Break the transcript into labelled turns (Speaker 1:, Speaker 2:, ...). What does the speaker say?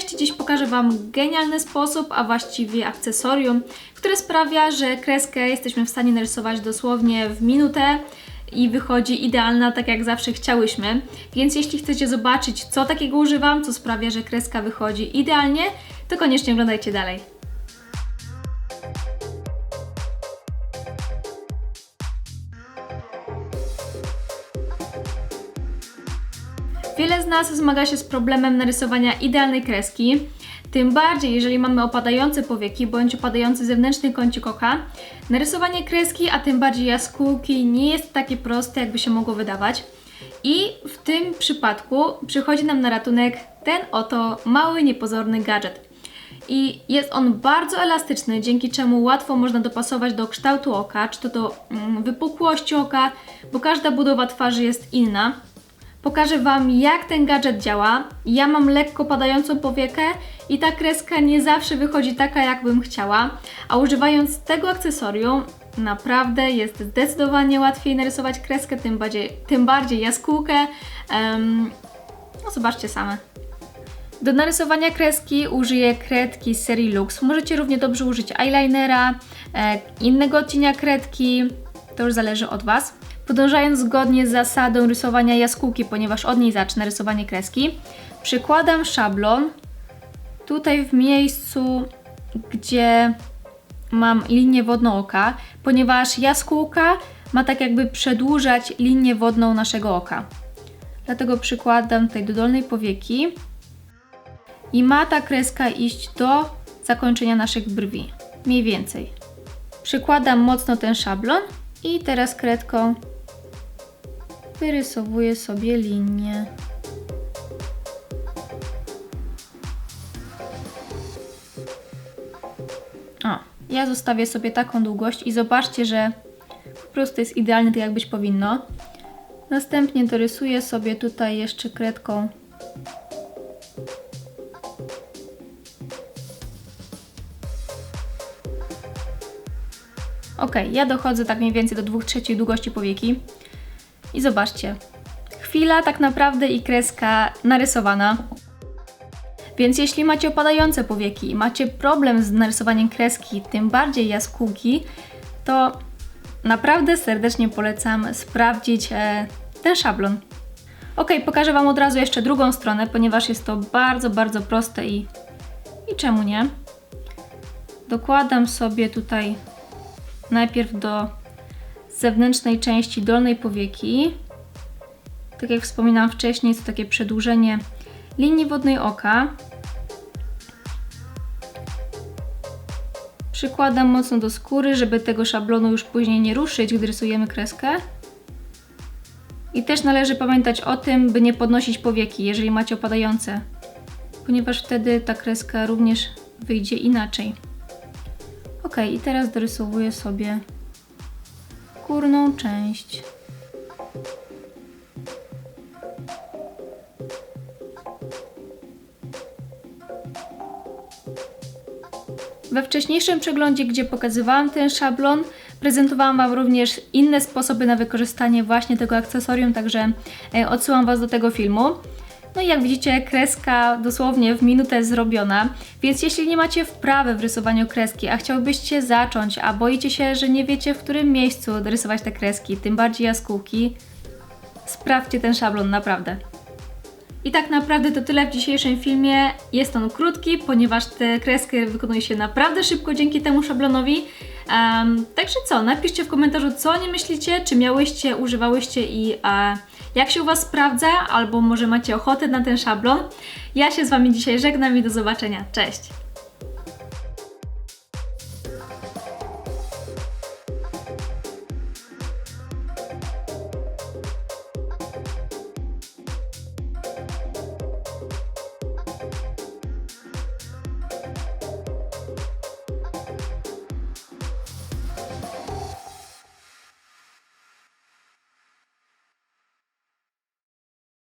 Speaker 1: Cześć, dziś pokażę Wam genialny sposób, a właściwie akcesorium, które sprawia, że kreskę jesteśmy w stanie narysować dosłownie w minutę i wychodzi idealna, tak jak zawsze chciałyśmy. Więc jeśli chcecie zobaczyć, co takiego używam, co sprawia, że kreska wychodzi idealnie, to koniecznie oglądajcie dalej. Wiele z nas zmaga się z problemem narysowania idealnej kreski. Tym bardziej, jeżeli mamy opadające powieki bądź opadający zewnętrzny kącik oka, narysowanie kreski, a tym bardziej jaskółki nie jest takie proste, jakby się mogło wydawać. I w tym przypadku przychodzi nam na ratunek ten oto mały, niepozorny gadżet. I jest on bardzo elastyczny, dzięki czemu łatwo można dopasować do kształtu oka, czy to do mm, wypukłości oka, bo każda budowa twarzy jest inna. Pokażę Wam, jak ten gadżet działa. Ja mam lekko padającą powiekę i ta kreska nie zawsze wychodzi taka, jakbym chciała, a używając tego akcesorium naprawdę jest zdecydowanie łatwiej narysować kreskę, tym bardziej, tym bardziej jaskółkę. Um, no zobaczcie same. Do narysowania kreski użyję kredki z serii Lux. Możecie równie dobrze użyć eyelinera, e, innego odcienia kredki, to już zależy od Was. Podążając zgodnie z zasadą rysowania jaskółki, ponieważ od niej zacznę rysowanie kreski, przykładam szablon tutaj w miejscu, gdzie mam linię wodną oka, ponieważ jaskółka ma tak jakby przedłużać linię wodną naszego oka. Dlatego przykładam tutaj do dolnej powieki i ma ta kreska iść do zakończenia naszych brwi. Mniej więcej. Przykładam mocno ten szablon i teraz kredką wyrysowuję sobie linię. O, ja zostawię sobie taką długość i zobaczcie, że po prostu jest idealnie tak jak być powinno. Następnie dorysuję sobie tutaj jeszcze kredką Ok, ja dochodzę tak mniej więcej do 2 trzecich długości powieki. I zobaczcie, chwila tak naprawdę i kreska narysowana. Więc jeśli macie opadające powieki macie problem z narysowaniem kreski, tym bardziej jaskółki, to naprawdę serdecznie polecam sprawdzić e, ten szablon. Ok, pokażę Wam od razu jeszcze drugą stronę, ponieważ jest to bardzo, bardzo proste i, i czemu nie? Dokładam sobie tutaj najpierw do zewnętrznej części dolnej powieki. Tak jak wspominałam wcześniej, jest to takie przedłużenie linii wodnej oka. Przykładam mocno do skóry, żeby tego szablonu już później nie ruszyć, gdy rysujemy kreskę. I też należy pamiętać o tym, by nie podnosić powieki, jeżeli macie opadające, ponieważ wtedy ta kreska również wyjdzie inaczej. Ok, i teraz dorysowuję sobie górną część. We wcześniejszym przeglądzie, gdzie pokazywałam ten szablon, prezentowałam Wam również inne sposoby na wykorzystanie właśnie tego akcesorium, także e, odsyłam Was do tego filmu. No i jak widzicie, kreska dosłownie w minutę zrobiona, więc jeśli nie macie wprawy w rysowaniu kreski, a chciałbyście zacząć, a boicie się, że nie wiecie w którym miejscu rysować te kreski, tym bardziej jaskółki, sprawdźcie ten szablon, naprawdę. I tak naprawdę to tyle w dzisiejszym filmie. Jest on krótki, ponieważ te kreski wykonuje się naprawdę szybko dzięki temu szablonowi. Um, także co, napiszcie w komentarzu, co o myślicie, czy miałyście, używałyście i uh, jak się u Was sprawdza, albo może macie ochotę na ten szablon. Ja się z Wami dzisiaj żegnam i do zobaczenia. Cześć!